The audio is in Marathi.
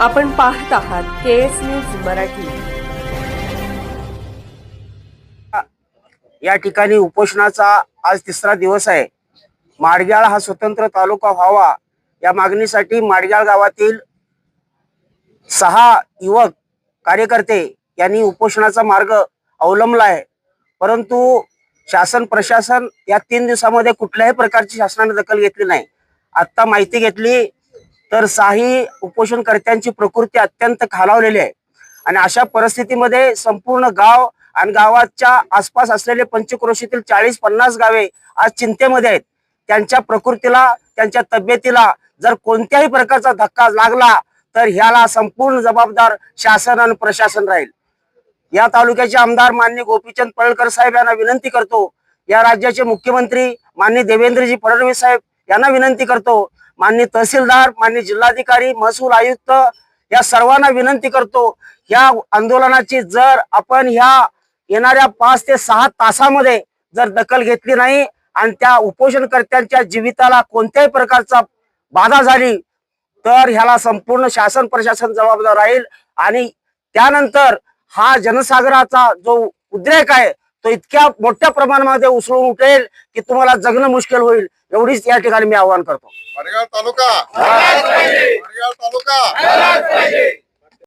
आपण पाहत आहात के एस न्यूज मराठी. या ठिकाणी उपोषणाचा आज तिसरा दिवस आहे. माडग्याळ हा स्वतंत्र तालुका व्हावा या मागणीसाठी माडग्याळ गावातील सहा युवक कार्यकर्ते यांनी उपोषणाचा मार्ग अवलंबला आहे. परंतु शासन प्रशासन या तीन दिवसामध्ये कुठल्याही प्रकारची शासनाने दखल घेतली नाही. आत्ता माहिती घेतली तर साही उपोषणकर्त्यांची प्रकृती अत्यंत खालावलेली आहे. आणि अशा परिस्थितीमध्ये संपूर्ण गाव आणि गावाच्या आसपास असलेले पंचक्रोशीतील चाळीस पन्नास गावे आज चिंतेमध्ये आहेत. त्यांच्या प्रकृतीला त्यांच्या तब्येतीला जर कोणत्याही प्रकारचा धक्का लागला तर ह्याला संपूर्ण जबाबदार शासन आणि प्रशासन राहील. या तालुक्याचे आमदार मान्य गोपीचंद पळकर साहेब यांना विनंती करतो. या राज्याचे मुख्यमंत्री मान्य देवेंद्रजी फडणवीस साहेब यांना विनंती करतो मान्य तहसीलदार मान्य जिल्हाधिकारी महसूल आयुक्त या सर्वांना विनंती करतो या आंदोलनाची जर आपण ह्या येणाऱ्या पाच ते सहा तासामध्ये जर दखल घेतली नाही आणि त्या उपोषणकर्त्यांच्या जीविताला कोणत्याही प्रकारचा बाधा झाली तर ह्याला संपूर्ण शासन प्रशासन जबाबदार राहील. आणि त्यानंतर हा जनसागराचा जो उद्रेक आहे तो इतक्या मोठ्या प्रमाणामध्ये उसळून उठेल की तुम्हाला जगणं मुश्किल होईल एवढीच या ठिकाणी मी आवाहन करतो. तालुका. तालुका.